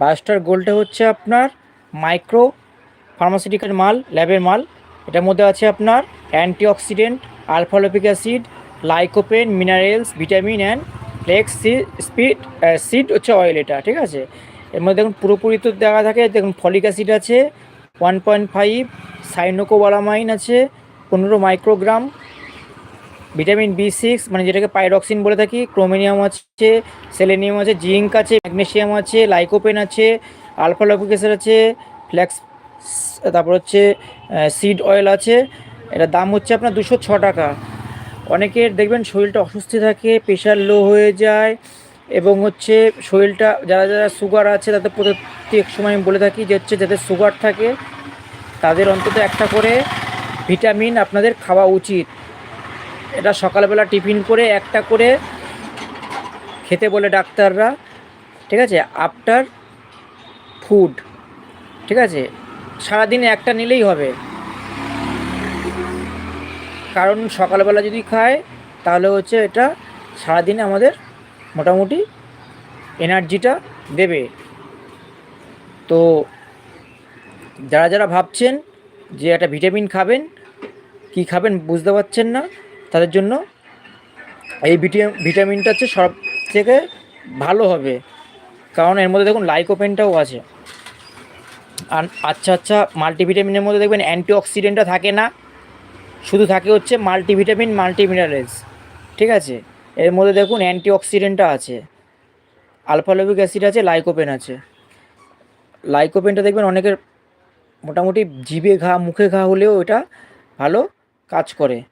Biostar গোল্ডটা হচ্ছে আপনার micro pharmaceutical মাল, ল্যাবের মাল। এটার মধ্যে আছে আপনার antioxidant, alpha lipoic acid, lycopene, minerals, vitamin and flax speed seed হচ্ছে অয়েল এটা, ঠিক আছে? এর মধ্যে দেখুন পুরোপুরি তো দেখা থাকে, দেখুন ফলিক অ্যাসিড আছে, ওয়ান পয়েন্ট ফাইভ, সাইনোকোবালামাইন আছে, পনেরো মাইক্রোগ্রাম ভিটামিন বি সিক্স মানে যেটাকে পাইরক্সিন বলে থাকি ক্রোমিনিয়াম আছে সেলেনিয়াম আছে জিঙ্ক আছে ম্যাগনেসিয়াম আছে লাইকোপেন আছে আলফা লপিক আছে ফ্ল্যাক্স তারপর হচ্ছে সিড অয়েল আছে এটার দাম হচ্ছে আপনার দুশো ছ টাকা। অনেকের দেখবেন শরীরটা অসুস্থ থাকে প্রেশার লো হয়ে যায়, এবং হচ্ছে শরীরটা, যারা যারা সুগার আছে, তাদের প্রত্যেক সময় আমি বলে থাকি যে হচ্ছে যাদের সুগার থাকে, তাদের অন্তত একটা করে ভিটামিন আপনাদের খাওয়া উচিত। এটা সকালবেলা টিফিন করে একটা করে খেতে বলে ডাক্তাররা, ঠিক আছে? আফটার ফুড ঠিক আছে? সারাদিনে একটা নিলেই হবে। কারণ সকালবেলা যদি খায়, তাহলে হচ্ছে এটা সারাদিনে আমাদের মোটামুটি এনার্জিটা দেবে। তো যারা যারা ভাবছেন যে একটা ভিটামিন খাবেন, কি খাবেন বুঝতে পারছেন না তাদের জন্য এই ভিটা- ভিটামিনটা হচ্ছে সব থেকে ভালো হবে। কারণ এর মধ্যে দেখুন লাইকোপেনটাও আছে। আর আচ্ছা আচ্ছা মাল্টিভিটামিনের মধ্যে দেখবেন অ্যান্টিঅক্সিডেন্টটা থাকে না। শুধু থাকে হচ্ছে মাল্টিভিটামিন মাল্টি মিনারেলস ঠিক আছে? এর মধ্যে দেখুন অ্যান্টিঅক্সিডেন্টটা আছে। আলফালোবিক অ্যাসিড আছে, লাইকোপেন আছে। লাইকোপেনটা দেখবেন অনেকের মোটামুটি জিভে ঘা, মুখে ঘা হলেও এটা ভালো কাজ করে।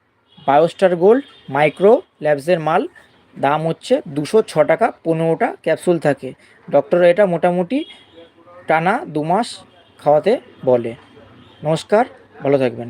বায়োস্টার গোল্ড, মাইক্রো ল্যাবসের মাল, দাম হচ্ছে দুশো ছ টাকা, পনেরোটা ক্যাপসুল থাকে। ডক্টর এটা মোটামুটি টানা দু মাস খাওয়াতে বলে। নমস্কার, ভালো থাকবেন।